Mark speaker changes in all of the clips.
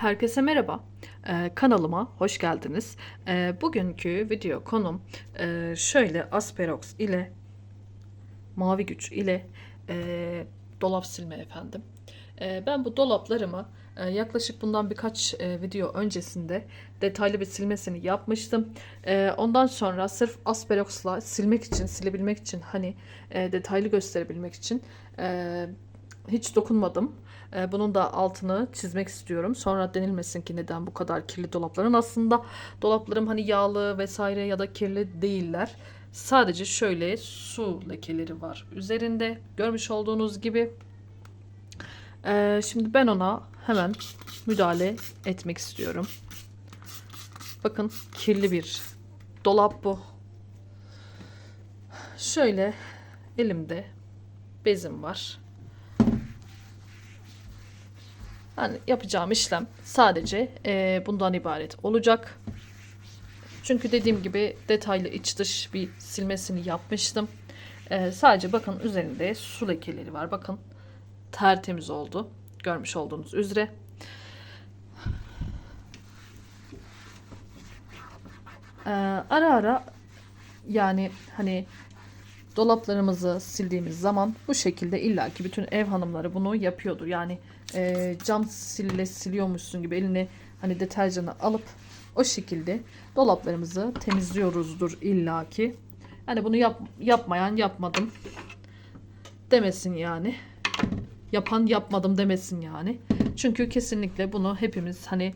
Speaker 1: Herkese merhaba. Ee, kanalıma hoş geldiniz. Ee, bugünkü video konum e, şöyle Asperox ile Mavi Güç ile e, dolap silme efendim. E, ben bu dolaplarımı e, yaklaşık bundan birkaç e, video öncesinde detaylı bir silmesini yapmıştım. E, ondan sonra sırf Asperox'la silmek için, silebilmek için hani e, detaylı gösterebilmek için e, hiç dokunmadım. E, Bunun da altını çizmek istiyorum. Sonra denilmesin ki neden bu kadar kirli dolapların. Aslında dolaplarım hani yağlı vesaire ya da kirli değiller. Sadece şöyle su lekeleri var üzerinde. Görmüş olduğunuz gibi. E, Şimdi ben ona hemen müdahale etmek istiyorum. Bakın kirli bir dolap bu. Şöyle elimde bezim var. Yani yapacağım işlem sadece eee, bundan ibaret olacak. Çünkü dediğim gibi detaylı iç dış bir silmesini yapmıştım. Eee, sadece bakın üzerinde su lekeleri var. Bakın tertemiz oldu. Görmüş olduğunuz üzere. Eee, ara ara yani hani dolaplarımızı sildiğimiz zaman bu şekilde illaki bütün ev hanımları bunu yapıyordur. Yani e, cam sille siliyormuşsun gibi eline hani deterjanı alıp o şekilde dolaplarımızı temizliyoruzdur illaki. Yani bunu yap, yapmayan yapmadım demesin yani. Yapan yapmadım demesin yani. Çünkü kesinlikle bunu hepimiz hani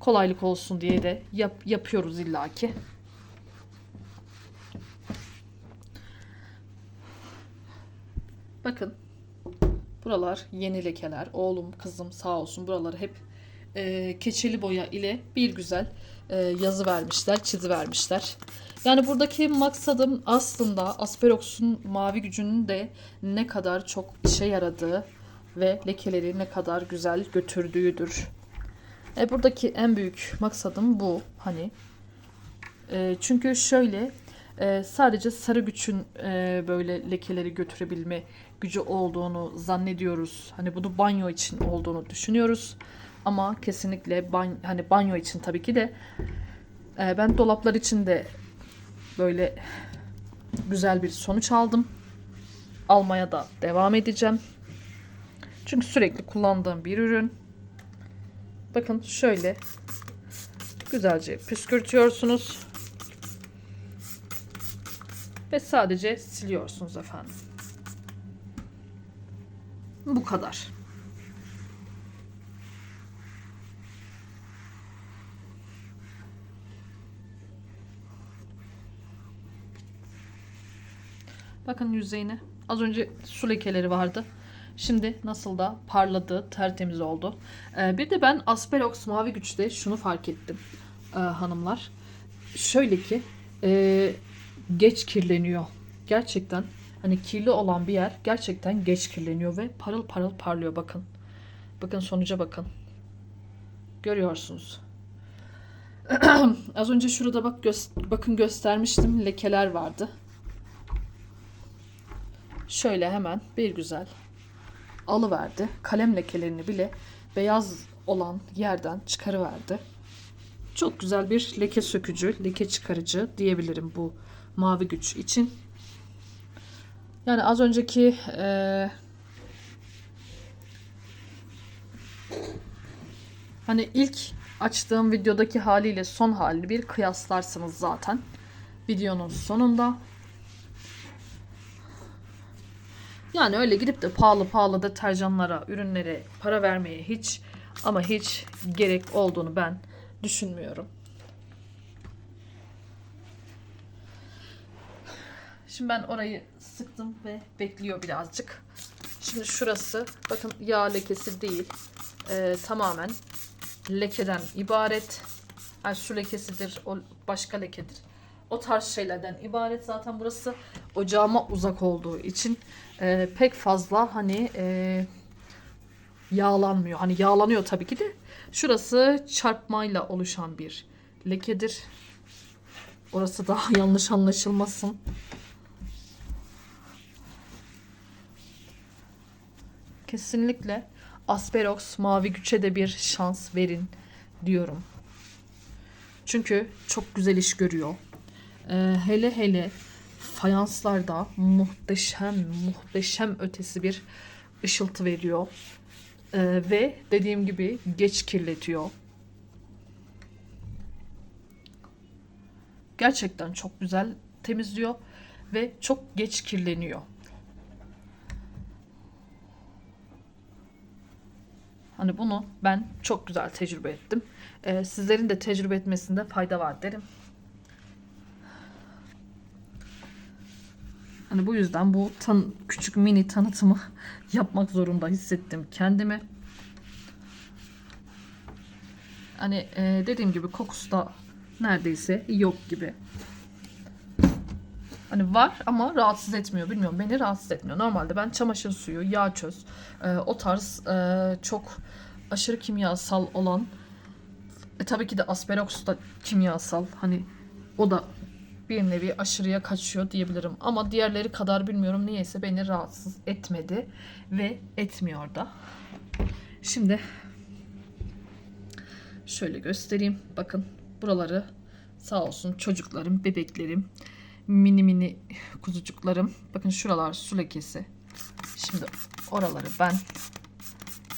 Speaker 1: kolaylık olsun diye de yap, yapıyoruz illaki. Bakın. Buralar yeni lekeler. Oğlum, kızım sağ olsun buraları hep e, keçeli boya ile bir güzel e, yazı vermişler, çizi vermişler. Yani buradaki maksadım aslında Asperox'un mavi gücünün de ne kadar çok işe yaradığı ve lekeleri ne kadar güzel götürdüğüdür. E, buradaki en büyük maksadım bu. Hani e, çünkü şöyle e, sadece sarı güçün e, böyle lekeleri götürebilme gücü olduğunu zannediyoruz. Hani bunu banyo için olduğunu düşünüyoruz. Ama kesinlikle ban hani banyo için tabii ki de e, ben dolaplar için de böyle güzel bir sonuç aldım. Almaya da devam edeceğim. Çünkü sürekli kullandığım bir ürün. Bakın şöyle güzelce püskürtüyorsunuz. Ve sadece siliyorsunuz efendim. Bu kadar. Bakın yüzeyine. Az önce su lekeleri vardı. Şimdi nasıl da parladı, tertemiz oldu. Ee, bir de ben Asperox Mavi Güç'te şunu fark ettim ee, hanımlar. Şöyle ki e, geç kirleniyor. Gerçekten hani kirli olan bir yer gerçekten geç kirleniyor ve parıl parıl parlıyor bakın. Bakın sonuca bakın. Görüyorsunuz. Az önce şurada bak gö- bakın göstermiştim lekeler vardı. Şöyle hemen bir güzel alıverdi. Kalem lekelerini bile beyaz olan yerden çıkarıverdi. Çok güzel bir leke sökücü, leke çıkarıcı diyebilirim bu mavi güç için. Yani az önceki eee, hani ilk açtığım videodaki haliyle son halini bir kıyaslarsınız zaten. Videonun sonunda. Yani öyle gidip de pahalı pahalı deterjanlara, ürünlere para vermeye hiç ama hiç gerek olduğunu ben düşünmüyorum. Şimdi ben orayı sıktım ve bekliyor birazcık. Şimdi şurası bakın yağ lekesi değil. Ee, tamamen lekeden ibaret. Yani su lekesidir, o başka lekedir. O tarz şeylerden ibaret. Zaten burası ocağıma uzak olduğu için e, pek fazla hani e, yağlanmıyor. Hani yağlanıyor tabii ki de. Şurası çarpmayla oluşan bir lekedir. Orası da yanlış anlaşılmasın. Kesinlikle Asperox mavi güçe de bir şans verin. diyorum. Çünkü çok güzel iş görüyor. Ee, hele hele fayanslarda muhteşem muhteşem ötesi bir ışıltı veriyor. Ee, ve dediğim gibi geç kirletiyor. Gerçekten çok güzel temizliyor ve çok geç kirleniyor. Hani bunu ben çok güzel tecrübe ettim. Ee, sizlerin de tecrübe etmesinde fayda var derim. Hani bu yüzden bu tan küçük mini tanıtımı yapmak zorunda hissettim kendimi. Hani e, dediğim gibi kokusu da neredeyse yok gibi. Hani var ama rahatsız etmiyor. Bilmiyorum beni rahatsız etmiyor. Normalde ben çamaşır suyu, yağ çöz, e, o tarz e, çok aşırı kimyasal olan e, tabii ki de asperoks da kimyasal. Hani o da bir nevi aşırıya kaçıyor diyebilirim. Ama diğerleri kadar bilmiyorum niyeyse beni rahatsız etmedi ve etmiyor da. Şimdi şöyle göstereyim. Bakın buraları sağ olsun çocuklarım, bebeklerim, mini mini kuzucuklarım. Bakın şuralar su lekesi. Şimdi oraları ben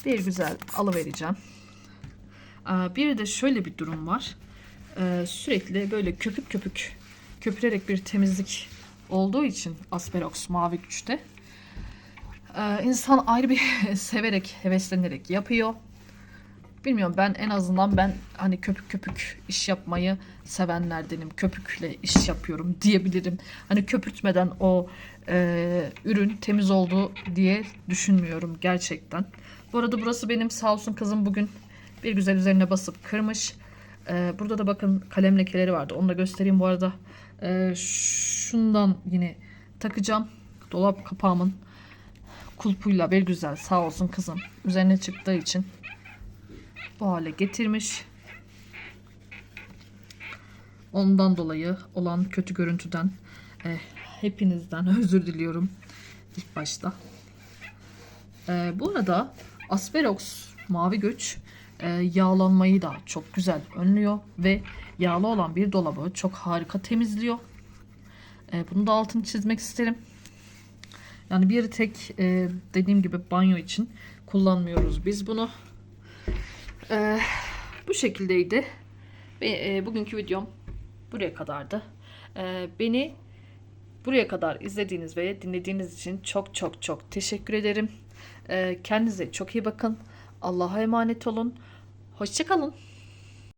Speaker 1: bir güzel alıvereceğim. Aa, Bir de şöyle bir durum var. Ee, Sürekli böyle köpük köpük köpürerek bir temizlik olduğu için Asperox mavi güçte ee, insan ayrı bir severek, heveslenerek yapıyor. Bilmiyorum ben en azından ben hani köpük köpük iş yapmayı sevenlerdenim. Köpükle iş yapıyorum diyebilirim. Hani köpürtmeden o e, ürün temiz oldu diye düşünmüyorum gerçekten. Bu arada burası benim sağ olsun kızım bugün bir güzel üzerine basıp kırmış. E, burada da bakın kalem lekeleri vardı. Onu da göstereyim bu arada. E, şundan yine takacağım. Dolap kapağımın kulpuyla bir güzel sağ olsun kızım. Üzerine çıktığı için bu hale getirmiş. Ondan dolayı olan kötü görüntüden e, hepinizden özür diliyorum ilk başta. E, bu arada Asperox mavi güç e, yağlanmayı da çok güzel önlüyor ve yağlı olan bir dolabı çok harika temizliyor. E, bunu da altını çizmek isterim. Yani bir tek e, dediğim gibi banyo için kullanmıyoruz biz bunu. Ee, bu şekildeydi. Ve e, bugünkü videom buraya kadardı. Ee, beni buraya kadar izlediğiniz ve dinlediğiniz için çok çok çok teşekkür ederim. Ee, kendinize çok iyi bakın. Allah'a emanet olun. Hoşçakalın.